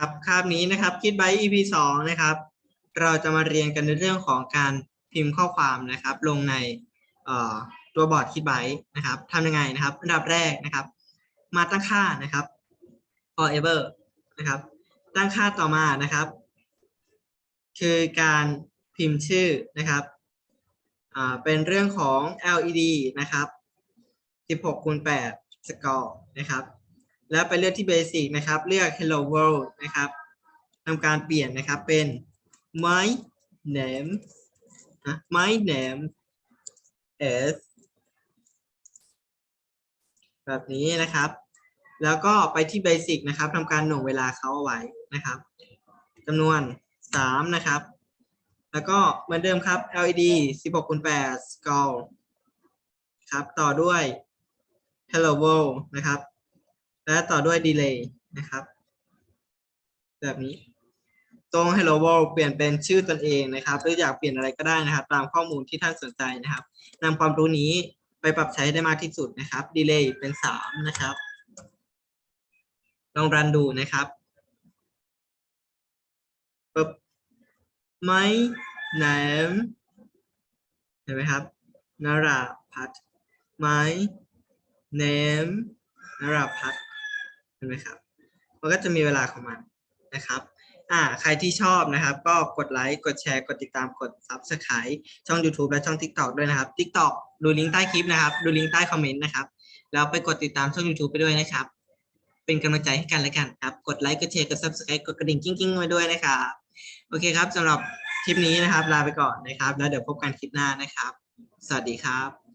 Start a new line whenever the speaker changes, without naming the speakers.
ครับคาบนี้นะครับคิดไบ EP สองนะครับ เราจะมาเรียนกันในเรื่องของการพิมพ์ข้อความนะครับ ลงในตัวบอร์ดคิดไบนะครับทำยังไงนะครับอันดับแรกนะครับ มาตั้งค่านะครับ forever นะครับ ตั้งค่าต่อมานะครับ คือการพิมพ์ชื่อนะครับอ่าเป็นเรื่องของ LED นะครับ 16คูณ8 score นะครับ แล้วไปเลือกที่ basic นะครับ เลือก hello world นะครับทำการเปลี่ยนนะครับเป็น my name นะ my name is แบบนี้นะครับ แล้วก็ไปที่ basic นะครับทำการหน่วงเวลาเขาเอาไว้นะครับจำนวน 3 นะครับ แล้วก็เหมือนเดิมครับ LED 16คูณ8 score ครับ ต่อด้วย hello world นะครับ และต่อด้วย delay นะครับ แบบนี้ ตรง hello world เปลี่ยนเป็นชื่อตนเองนะครับ หรืออยากเปลี่ยนอะไรก็ได้นะครับ ตามข้อมูลที่ท่านสนใจนะครับนำความรู้นี้ไปปรับใช้ได้มากที่สุดนะครับ delay เป็นสามนะครับ ลองรันดูนะครับปึ๊บ my name เห็นไหมครับนราพัฒน์ my name นราพัฒน์ ไหมครับ มันก็จะมีเวลาของมันนะครับอ่าใครที่ชอบนะครับ ก็กดไลค์กดแชร์ กดติดตามกด Subscribe ช่อง YouTube และช่อง TikTok ด้วยนะครับ TikTok ดูลิงก์ใต้คลิปนะครับ ดูลิงก์ใต้คอมเมนต์นะครับ แล้วไปกดติดตามช่อง YouTube ไปด้วยนะครับ เป็นกำลังใจให้กันและกันครับ กดไลค์กดแชร์กด Subscribe กดกระดิ่งกิ้งๆไว้ด้วยนะครับ โอเคครับสำหรับคลิปนี้นะครับ ลาไปก่อนนะครับ แล้วเดี๋ยวพบกันคลิปหน้านะครับ สวัสดีครับ